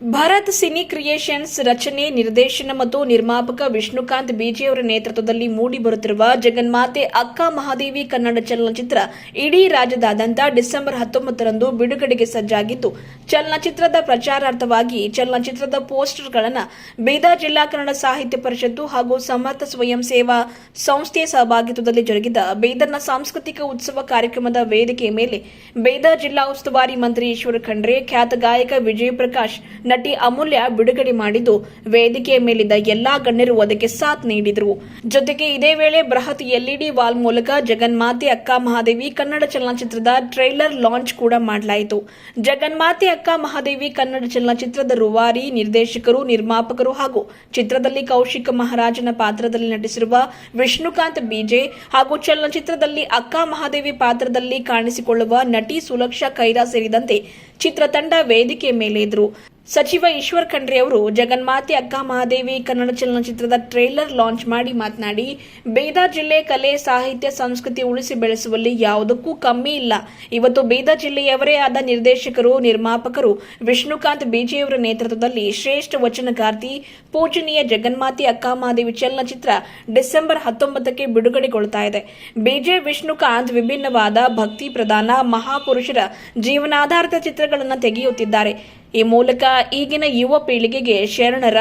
Bharat cine creations ರಚನೆ, ನಿರ್ದೇಶನ ಮತ್ತು ನಿರ್ಮಾಪಕ ವಿಷ್ಣುಕಾಂತ್ ಬಿಜಿಯವರ ನೇತೃತ್ವದಲ್ಲಿ ಮೂಡಿಬರುತ್ತಿರುವ ಜಗನ್ಮಾತೆ ಅಕ್ಕ ಮಹಾದೇವಿ ಕನ್ನಡ ಚಲನಚಿತ್ರ ಇಡೀ ರಾಜ್ಯದಾದ್ಯಂತ ಡಿಸೆಂಬರ್ ಹತ್ತೊಂಬತ್ತರಂದು ಬಿಡುಗಡೆಗೆ ಸಜ್ಜಾಗಿದ್ದು, ಚಲನಚಿತ್ರದ ಪ್ರಚಾರಾರ್ಥವಾಗಿ ಚಲನಚಿತ್ರದ ಪೋಸ್ಟರ್ಗಳನ್ನು ಬೀದರ್ ಜಿಲ್ಲಾ ಕನ್ನಡ ಸಾಹಿತ್ಯ ಪರಿಷತ್ತು ಹಾಗೂ ಸಮರ್ಥ ಸ್ವಯಂ ಸೇವಾ ಸಂಸ್ಥೆಯ ಸಹಭಾಗಿತ್ವದಲ್ಲಿ ಜರುಗಿದ ಬೀದರ್ನ ಸಾಂಸ್ಕೃತಿಕ ಉತ್ಸವ ಕಾರ್ಯಕ್ರಮದ ವೇದಿಕೆ ಮೇಲೆ ಬೀದರ್ ಜಿಲ್ಲಾ ಉಸ್ತುವಾರಿ ಮಂತ್ರಿ ಈಶ್ವರ ಖಂಡ್ರೆ, ಖ್ಯಾತ ಗಾಯಕ ವಿಜಯ್ ಪ್ರಕಾಶ್ ನಟಿ ಅಮೂಲ್ಯ ಬಿಡುಗಡೆ ಮಾಡಿದ್ದು. ವೇದಿಕೆಯ ಮೇಲಿದ್ದ ಎಲ್ಲಾ ಗಣ್ಯರು ಅದಕ್ಕೆ ಸಾಥ್ ನೀಡಿದರು. ಜೊತೆಗೆ ಇದೇ ವೇಳೆ ಬೃಹತ್ ಎಲ್ಇಡಿ ವಾಲ್ ಮೂಲಕ ಜಗನ್ಮಾತೆ ಅಕ್ಕ ಮಹಾದೇವಿ ಕನ್ನಡ ಚಲನಚಿತ್ರದ ಟ್ರೈಲರ್ ಲಾಂಚ್ ಕೂಡ ಮಾಡಲಾಯಿತು. ಜಗನ್ಮಾತೆ ಅಕ್ಕ ಮಹಾದೇವಿ ಕನ್ನಡ ಚಲನಚಿತ್ರದ ರುವಾರಿ, ನಿರ್ದೇಶಕರು, ನಿರ್ಮಾಪಕರು ಹಾಗೂ ಚಿತ್ರದಲ್ಲಿ ಕೌಶಿಕ್ ಮಹಾರಾಜನ ಪಾತ್ರದಲ್ಲಿ ನಟಿಸಿರುವ ವಿಷ್ಣುಕಾಂತ್ ಬಿಜೆ ಹಾಗೂ ಚಲನಚಿತ್ರದಲ್ಲಿ ಅಕ್ಕ ಮಹಾದೇವಿ ಪಾತ್ರದಲ್ಲಿ ಕಾಣಿಸಿಕೊಳ್ಳುವ ನಟಿ ಸುಲಕ್ಷಾ ಕೈರಾ ಸೇರಿದಂತೆ ಚಿತ್ರತಂಡ ವೇದಿಕೆ ಮೇಲೆ ಇದ್ರು. ಸಚಿವ ಈಶ್ವರ್ ಖಂಡ್ರೆ ಅವರು ಜಗನ್ಮಾತೆ ಅಕ್ಕ ಮಹಾದೇವಿ ಕನ್ನಡ ಚಲನಚಿತ್ರದ ಟ್ರೇಲರ್ ಲಾಂಚ್ ಮಾಡಿ ಮಾತನಾಡಿ ಬೀದರ್ ಜಿಲ್ಲೆ ಕಲೆ, ಸಾಹಿತ್ಯ, ಸಂಸ್ಕೃತಿ ಉಳಿಸಿ ಬೆಳೆಸುವಲ್ಲಿ ಯಾವುದಕ್ಕೂ ಕಮ್ಮಿ ಇಲ್ಲ. ಇವತ್ತು ಬೀದರ್ ಜಿಲ್ಲೆಯವರೇ ಆದ ನಿರ್ದೇಶಕರು, ನಿರ್ಮಾಪಕರು ವಿಷ್ಣುಕಾಂತ್ ಬಿಜೆಯವರ ನೇತೃತ್ವದಲ್ಲಿ ಶ್ರೇಷ್ಠ ವಚನಕಾರ್ತಿ ಪೂಜನೀಯ ಜಗನ್ಮಾತೆ ಅಕ್ಕ ಮಹಾದೇವಿ ಚಲನಚಿತ್ರ ಡಿಸೆಂಬರ್ ಹತ್ತೊಂಬತ್ತಕ್ಕೆ ಬಿಡುಗಡೆಗೊಳ್ತಾ ಇದೆ. ಬಿಜೆ ವಿಷ್ಣುಕಾಂತ್ ವಿಭಿನ್ನವಾದ ಭಕ್ತಿ ಪ್ರಧಾನ ಮಹಾಪುರುಷರ ಜೀವನಾಧಾರಿತ ಚಿತ್ರಗಳನ್ನು ತೆಗೆಯುತ್ತಿದ್ದಾರೆ. ಈ ಮೂಲಕ ಈಗಿನ ಯುವ ಪೀಳಿಗೆಗೆ ಶರಣರ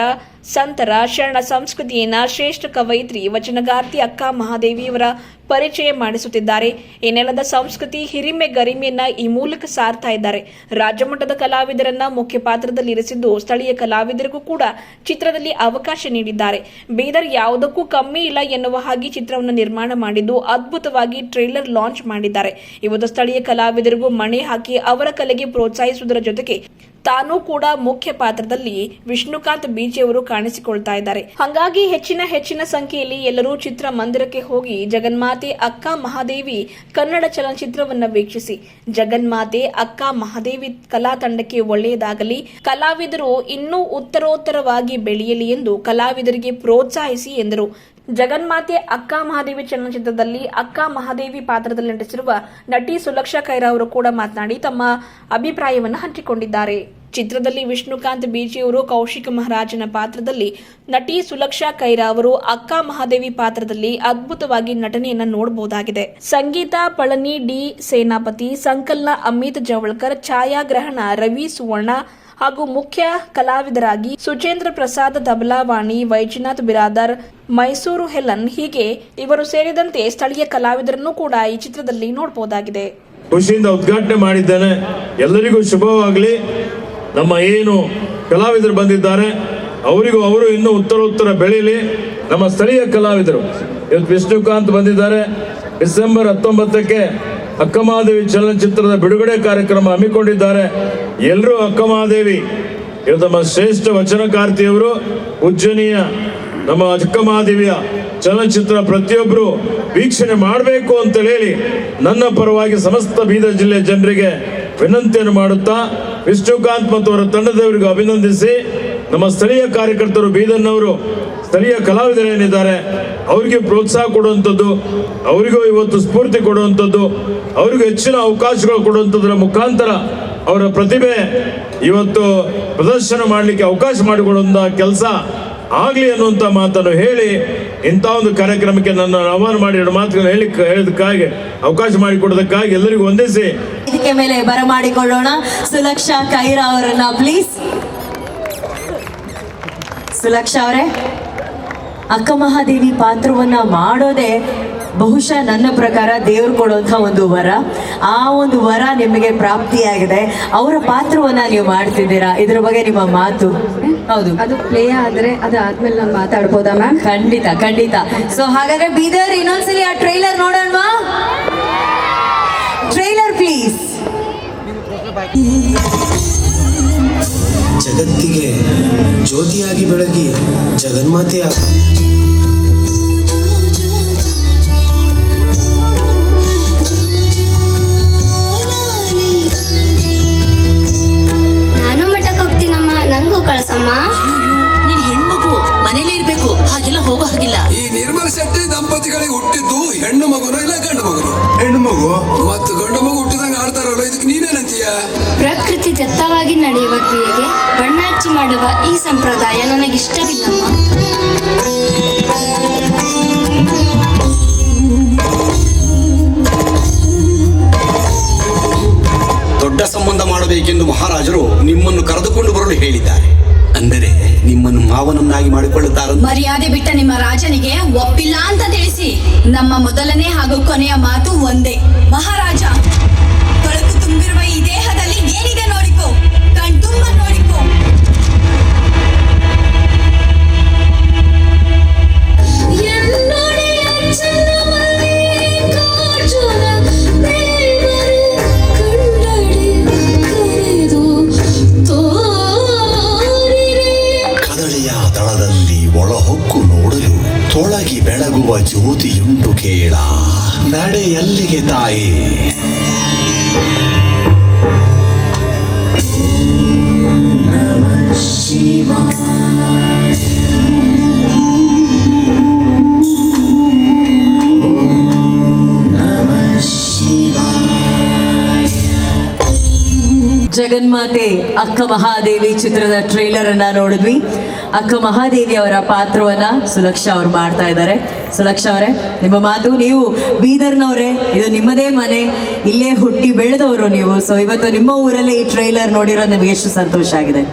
ಸಂತರ ಶರಣ ಸಂಸ್ಕೃತಿಯನ್ನ ಶ್ರೇಷ್ಠ ಕವಯಿತ್ರಿ ವಚನಗಾರ್ತಿ ಅಕ್ಕ ಮಹಾದೇವಿಯವರ ಪರಿಚಯ ಮಾಡಿಸುತ್ತಿದ್ದಾರೆ. ಈ ನೆಲದ ಸಂಸ್ಕೃತಿ ಹಿರಿಮೆ ಗರಿಮೆಯನ್ನ ಈ ಮೂಲಕ ಸಾರ್ತಾ ಇದ್ದಾರೆ. ರಾಜ್ಯಮಟ್ಟದ ಕಲಾವಿದರನ್ನ ಮುಖ್ಯ ಪಾತ್ರದಲ್ಲಿ ಇರಿಸಿದ್ದು ಸ್ಥಳೀಯ ಕಲಾವಿದರಿಗೂ ಕೂಡ ಚಿತ್ರದಲ್ಲಿ ಅವಕಾಶ ನೀಡಿದ್ದಾರೆ. ಬೀದರ್ ಯಾವುದಕ್ಕೂ ಕಮ್ಮಿ ಇಲ್ಲ ಎನ್ನುವ ಹಾಗೆ ಚಿತ್ರವನ್ನು ನಿರ್ಮಾಣ ಮಾಡಿದ್ದು ಅದ್ಭುತವಾಗಿ ಟ್ರೇಲರ್ ಲಾಂಚ್ ಮಾಡಿದ್ದಾರೆ. ಇವತ್ತು ಸ್ಥಳೀಯ ಕಲಾವಿದರಿಗೂ ಮಣೆ ಹಾಕಿ ಅವರ ಕಲೆಗೆ ಪ್ರೋತ್ಸಾಹಿಸುವುದರ ಜೊತೆಗೆ ತಾನೂ ಕೂಡ ಮುಖ್ಯ ಪಾತ್ರದಲ್ಲಿ ವಿಷ್ಣುಕಾಂತ್ ಬೀಚಿ ಅವರು ಕಾಣಿಸಿಕೊಳ್ತಾ ಇದ್ದಾರೆ. ಹಾಗಾಗಿ ಹೆಚ್ಚಿನ ಹೆಚ್ಚಿನ ಸಂಖ್ಯೆಯಲ್ಲಿ ಎಲ್ಲರೂ ಚಿತ್ರ ಮಂದಿರಕ್ಕೆ ಹೋಗಿ ಜಗನ್ಮಾತೆ ಅಕ್ಕ ಮಹಾದೇವಿ ಕನ್ನಡ ಚಲನಚಿತ್ರವನ್ನು ವೀಕ್ಷಿಸಿ. ಜಗನ್ಮಾತೆ ಅಕ್ಕ ಮಹಾದೇವಿ ಕಲಾ ತಂಡಕ್ಕೆ ಒಳ್ಳೆಯದಾಗಲಿ, ಕಲಾವಿದರು ಇನ್ನೂ ಉತ್ತರೋತ್ತರವಾಗಿ ಬೆಳೆಯಲಿ ಎಂದು ಕಲಾವಿದರಿಗೆ ಪ್ರೋತ್ಸಾಹಿಸಿ ಎಂದರು. ಜಗನ್ಮಾತೆ ಅಕ್ಕ ಮಹಾದೇವಿ ಚಲನಚಿತ್ರದಲ್ಲಿ ಅಕ್ಕ ಮಹಾದೇವಿ ಪಾತ್ರದಲ್ಲಿ ನಟಿಸಿರುವ ನಟಿ ಸುಲಕ್ಷಾ ಖೈರಾ ಅವರು ಕೂಡ ಮಾತನಾಡಿ ತಮ್ಮ ಅಭಿಪ್ರಾಯವನ್ನು ಹಂಚಿಕೊಂಡಿದ್ದಾರೆ. ಚಿತ್ರದಲ್ಲಿ ವಿಷ್ಣುಕಾಂತ್ ಬೀಜಿಯವರು ಕೌಶಿಕ ಮಹಾರಾಜನ ಪಾತ್ರದಲ್ಲಿ ನಟಿ ಸುಲಕ್ಷಾ ಕೈರಾ ಅವರು ಅಕ್ಕ ಮಹಾದೇವಿ ಪಾತ್ರದಲ್ಲಿ ಅದ್ಭುತವಾಗಿ ನಟನೆಯನ್ನ ನೋಡಬಹುದಾಗಿದೆ ಸಂಗೀತ ಪಳನಿ ಡಿ ಸೇನಾಪತಿ, ಸಂಕಲ್ನ ಅಮಿತ್ ಜವಳ್ಕರ್, ಛಾಯಾಗ್ರಹಣ ರವಿ ಸುವರ್ಣ ಹಾಗೂ ಮುಖ್ಯ ಕಲಾವಿದರಾಗಿ ಸುಜೇಂದ್ರ ಪ್ರಸಾದ್ ತಬಲಾವಾಣಿ, ವೈಜನಾಥ್ ಬಿರಾದರ್, ಮೈಸೂರು ಹೆಲನ್ ಹೀಗೆ ಇವರು ಸೇರಿದಂತೆ ಸ್ಥಳೀಯ ಕಲಾವಿದರನ್ನು ಕೂಡ ಈ ಚಿತ್ರದಲ್ಲಿ ನೋಡಬಹುದಾಗಿದೆ ಖುಷಿಯಿಂದ ಉದ್ಘಾಟನೆ ಮಾಡಿದ್ದೇನೆ. ಎಲ್ಲರಿಗೂ ಶುಭವಾಗಲಿ. ನಮ್ಮ ಏನು ಕಲಾವಿದರು ಬಂದಿದ್ದಾರೆ, ಅವರಿಗೂ ಅವರು ಇನ್ನೂ ಉತ್ತರ ಬೆಳೀಲಿ. ನಮ್ಮ ಸ್ಥಳೀಯ ಕಲಾವಿದರು. ಇವತ್ತು ವಿಷ್ಣುಕಾಂತ್ ಬಂದಿದ್ದಾರೆ. ಡಿಸೆಂಬರ್ ಹತ್ತೊಂಬತ್ತಕ್ಕೆ ಅಕ್ಕಮಹಾದೇವಿ ಚಲನಚಿತ್ರದ ಬಿಡುಗಡೆ ಕಾರ್ಯಕ್ರಮ ಹಮ್ಮಿಕೊಂಡಿದ್ದಾರೆ. ಎಲ್ಲರೂ ಅಕ್ಕಮಹಾದೇವಿ ಇವರು ನಮ್ಮ ಶ್ರೇಷ್ಠ ವಚನಕಾರ್ತಿಯವರು ಉಜ್ಜನೀಯ ನಮ್ಮ ಅಕ್ಕಮಹಾದೇವಿಯ ಚಲನಚಿತ್ರ ಪ್ರತಿಯೊಬ್ಬರು ವೀಕ್ಷಣೆ ಮಾಡಬೇಕು ಅಂತ ಹೇಳಿ ನನ್ನ ಪರವಾಗಿ ಸಮಸ್ತ ಬೀದರ್ ಜಿಲ್ಲೆ ಜನರಿಗೆ ವಿನಂತಿಯನ್ನು ಮಾಡುತ್ತಾ, ವಿಷ್ಣುಕಾಂತ್ ಮತ್ತು ಅವರ ತಂಡದವರಿಗೂ ಅಭಿನಂದಿಸಿ ನಮ್ಮ ಸ್ಥಳೀಯ ಕಾರ್ಯಕರ್ತರು ಬೀದರ್ನವರು ಸ್ಥಳೀಯ ಕಲಾವಿದರೇನಿದ್ದಾರೆ, ಅವರಿಗೆ ಪ್ರೋತ್ಸಾಹ ಕೊಡುವಂಥದ್ದು, ಅವರಿಗೂ ಇವತ್ತು ಸ್ಫೂರ್ತಿ ಕೊಡುವಂಥದ್ದು, ಅವರಿಗೂ ಹೆಚ್ಚಿನ ಅವಕಾಶಗಳು ಕೊಡುವಂಥದ್ರ ಮುಖಾಂತರ ಅವರ ಪ್ರತಿಭೆ ಇವತ್ತು ಪ್ರದರ್ಶನ ಮಾಡಲಿಕ್ಕೆ ಅವಕಾಶ ಮಾಡಿಕೊಡುವಂಥ ಕೆಲಸ ಆಗಲಿ ಅನ್ನುವಂಥ ಮಾತನ್ನು ಹೇಳಿ ಇಂಥ ಒಂದು ಕಾರ್ಯಕ್ರಮಕ್ಕೆ ನನ್ನ ಆಹ್ವಾನ ಮಾಡಿ ಎರಡು ಮಾತುಗಳನ್ನು ಹೇಳಿ ಹೇಳೋದಕ್ಕಾಗಿ ಅವಕಾಶ ಮಾಡಿಕೊಡೋದಕ್ಕಾಗಿ ಎಲ್ಲರಿಗೂ ವಂದಿಸಿ. ಇದಕ್ಕೆ ಮೇಲೆ ಬರಮಾಡಿಕೊಳ್ಳೋಣ. ಸುಲಕ್ಷಾ ಕೈರಾ ಅವರನ್ನ ಪ್ಲೀಸ್ ಸುಲಕ್ಷಾ ಅವರೇ ಅಕ್ಕ ಮಹಾದೇವಿ ಪಾತ್ರವನ್ನ ಮಾಡೋದೇ ಬಹುಶಃ ನನ್ನ ಪ್ರಕಾರ ದೇವ್ರು ಕೊಡುವಂಥ ಒಂದು ವರ. ಆ ಒಂದು ವರ ನಿಮಗೆ ಪ್ರಾಪ್ತಿಯಾಗಿದೆ. ಅವರ ಪಾತ್ರವನ್ನ ನೀವು ಮಾಡ್ತಿದ್ದೀರಾ? ಇದ್ರ ಬಗ್ಗೆ ನಿಮ್ಮ ಮಾತು. ಹೌದು. ಅದು ಪ್ಲೇ ಆದ್ರೆ ಅದಾದ್ಮೇಲೆ ನಾನು ಮಾತಾಡ್ಬೋದಾ ಮ್ಯಾಮ್? ಖಂಡಿತ ಖಂಡಿತ. ಸೊ ಹಾಗಾದ್ರೆ ಬೀದರ್ ಇನ್ನೊಂದ್ಸಲಿ ಆ ಟ್ರೈಲರ್ ನೋಡೋಣವಾ? ಟ್ರೈಲರ್ ಪ್ಲೀಸ್ ಜಗತ್ತಿಗೆ ಜ್ಯೋತಿಯಾಗಿ ಬೆಳಗಿ ಜಗನ್ಮಾತೆಯ ನಾನು ಮಠಕ್ಕೆ ಹೋಗ್ತೀನಮ್ಮ. ನಂಗೂ ಕಳ್ಸಮ್ಮ. ನೀನ್ ಹೆಣ್ಮಗು ಮನೇಲೇ ಇರ್ಬೇಕು. ಹಾಗೆಲ್ಲ ಹೋಗೋ ಹಾಗಿಲ್ಲ. ಈ ನಿರ್ಮಲ ಶೆಟ್ಟಿ ದಂಪತಿಗಳಿಗೆ ಹುಟ್ಟಿದ್ದು ಹೆಣ್ಣು ಮಗುನ ಇಲ್ಲ ಗಂಡು ಮಗು ಹೆಣ್ಣು ಮಗು? ಮತ್ತು ಗಂಡು ಮಗು ಹುಟ್ಟಿದಂಗ ಆಡ್ತಾರಲ್ಲ ಇದಕ್ಕೆ ನೀನೇನಂತೀಯ? ದತ್ತವಾಗಿ ನಡೆಯುವ ಕ್ರಿಯೆಗೆ ಬಣ್ಣ ಹಚ್ಚಿ ಮಾಡುವ ಈ ಸಂಪ್ರದಾಯ ನನಗಿಷ್ಟವಿಲ್ಲಮ್ಮ. ದೊಡ್ಡ ಸಂಬಂಧ ಮಾಡಬೇಕೆಂದು ಮಹಾರಾಜರು ನಿಮ್ಮನ್ನು ಕರೆದುಕೊಂಡು ಬರಲು ಹೇಳಿದ್ದಾರೆ. ಅಂದರೆ ನಿಮ್ಮನ್ನು ಮಾವನನ್ನಾಗಿ ಮಾಡಿಕೊಳ್ಳುತ್ತಾರೆ ಮರ್ಯಾದೆ ಬಿಟ್ಟ ನಿಮ್ಮ ರಾಜನಿಗೆ ಒಪ್ಪಿಲ್ಲ ಅಂತ ತಿಳಿಸಿ. ನಮ್ಮ ಮೊದಲನೇ ಹಾಗೂ ಕೊನೆಯ ಮಾತು ಒಂದೇ. ಮಹಾರಾಜ ಕೊಳಕು ತುಂಬಿರುವ ಈ ದೇಹದಲ್ಲಿ ಏನಿದೆ ನೋಡಿಕೋ ಕಣ್ತುಂಬ ನೋಡಿಕೋ ಕದಳಿಯ ದಳದಲ್ಲಿ ಒಳಹೊಕ್ಕು ನೋಡಲು ತೊಳಗಿ ಬೆಳಗುವ ಜ್ಯೋತಿಯುಂಟು ಕೇಳ ನಡೆ ಎಲ್ಲಿಗೆ ತಾಯಿ ಜಗನ್ಮಾತೆ ಅಕ್ಕ ಮಹಾದೇವಿ ಚಿತ್ರದ ಟ್ರೈಲರ್ ಅನ್ನ ನೋಡಿದ್ವಿ. ಅಕ್ಕ ಮಹಾದೇವಿ ಅವರ ಪಾತ್ರವನ್ನ ಸುಲಕ್ಷಾ ಅವ್ರು ಮಾಡ್ತಾ ಇದ್ದಾರೆ. ಸುಲಕ್ಷಾ ಅವರೇ, ನಿಮ್ಮ ಮಾತು ನೀವು ಬೀದರ್ನವರೇ, ಇದು ನಿಮ್ಮದೇ ಮನೆ, ಇಲ್ಲೇ ಹುಟ್ಟಿ ಬೆಳೆದವರು ನೀವು. ಸೊ ಇವತ್ತು ನಿಮ್ಮ ಊರಲ್ಲೇ ಈ ಟ್ರೈಲರ್ ನೋಡಿರೋ ನಿಮ್ಗೆ ಎಷ್ಟು ಸಂತೋಷ ಆಗಿದೆ?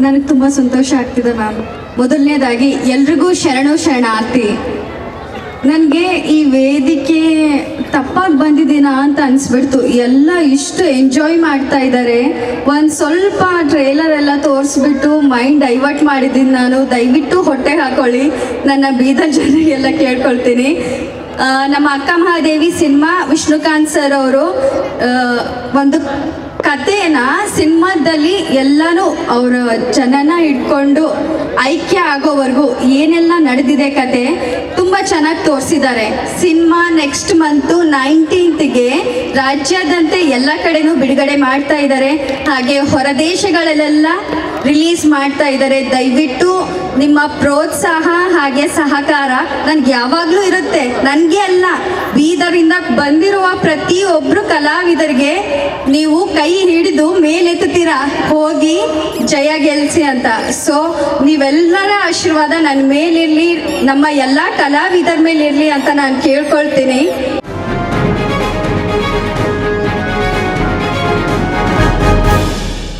ನನಗೆ ತುಂಬ ಸಂತೋಷ ಆಗ್ತಿದೆ ಮ್ಯಾಮ್. ಮೊದಲನೇದಾಗಿ ಎಲ್ರಿಗೂ ಶರಣು ಶರಣಾರ್ಥಿ. ನನಗೆ ಈ ವೇದಿಕೆ ತಪ್ಪಾಗಿ ಬಂದಿದ್ದೀನ ಅಂತ ಅನ್ಸ್ಬಿಡ್ತು. ಎಲ್ಲ ಇಷ್ಟು ಎಂಜಾಯ್ ಮಾಡ್ತಾ ಇದ್ದಾರೆ ಒಂದು ಸ್ವಲ್ಪ ಟ್ರೇಲರ್ ಎಲ್ಲ ತೋರಿಸ್ಬಿಟ್ಟು ಮೈಂಡ್ ಡೈವರ್ಟ್ ಮಾಡಿದ್ದೀನಿ ನಾನು. ದಯವಿಟ್ಟು ಹೊಟ್ಟೆ ಹಾಕೊಳ್ಳಿ. ನನ್ನ ಬೀದರ್ ಜನರಿಗೆಲ್ಲ ಕೇಳ್ಕೊಳ್ತೀನಿ. ಆ, ನಮ್ಮ ಅಕ್ಕ ಮಹಾದೇವಿ ಸಿನಿಮಾ ವಿಷ್ಣುಕಾಂತ್ ಸರ್ ಅವರು ಒಂದು ಕಥೆನ ಸಿನಿಮಾದಲ್ಲಿ ಎಲ್ಲನೂ ಅವರ ಜನನ ಇಟ್ಕೊಂಡು ಐಕ್ಯ ಆಗೋವರೆಗೂ ಏನೆಲ್ಲ ನಡೆದಿದೆ ಕತೆ ತುಂಬ ಚೆನ್ನಾಗಿ ತೋರಿಸಿದ್ದಾರೆ. ಸಿನಿಮಾ ನೆಕ್ಸ್ಟ್ ಮಂತು ನೈನ್ಟೀನ್ತ್ಗೆ ರಾಜ್ಯಾದ್ಯಂತ ಎಲ್ಲ ಕಡೆನೂ ಬಿಡುಗಡೆ ಮಾಡ್ತಾ ಇದ್ದಾರೆ. ಹಾಗೆ ಹೊರದೇಶಗಳಲ್ಲೆಲ್ಲ ರಿಲೀಸ್ ಮಾಡ್ತಾ ಇದ್ದಾರೆ. ದಯವಿಟ್ಟು ನಿಮ್ಮ ಪ್ರೋತ್ಸಾಹ ಹಾಗೆ ಸಹಕಾರ ನನ್ಗೆ ಯಾವಾಗಲೂ ಇರುತ್ತೆ. ನನಗೆ ಅಲ್ಲ ಬೀದರಿಂದ ಬಂದಿರುವ ಪ್ರತಿಯೊಬ್ಬರು ಕಲಾವಿದರಿಗೆ ನೀವು ಕೈ ಹಿಡಿದು ಮೇಲೆತ್ತುತ್ತೀರಾ? ಹೋಗಿ ಜಯ ಗೆಲ್ಸಿ ಅಂತ. ಸೊ ನೀವೆಲ್ಲರ ಆಶೀರ್ವಾದ ನನ್ನ ಮೇಲಿರಲಿ, ನಮ್ಮ ಎಲ್ಲ ಕಲಾವಿದರ ಮೇಲಿರಲಿ ಅಂತ ನಾನು ಕೇಳ್ಕೊಳ್ತೀನಿ.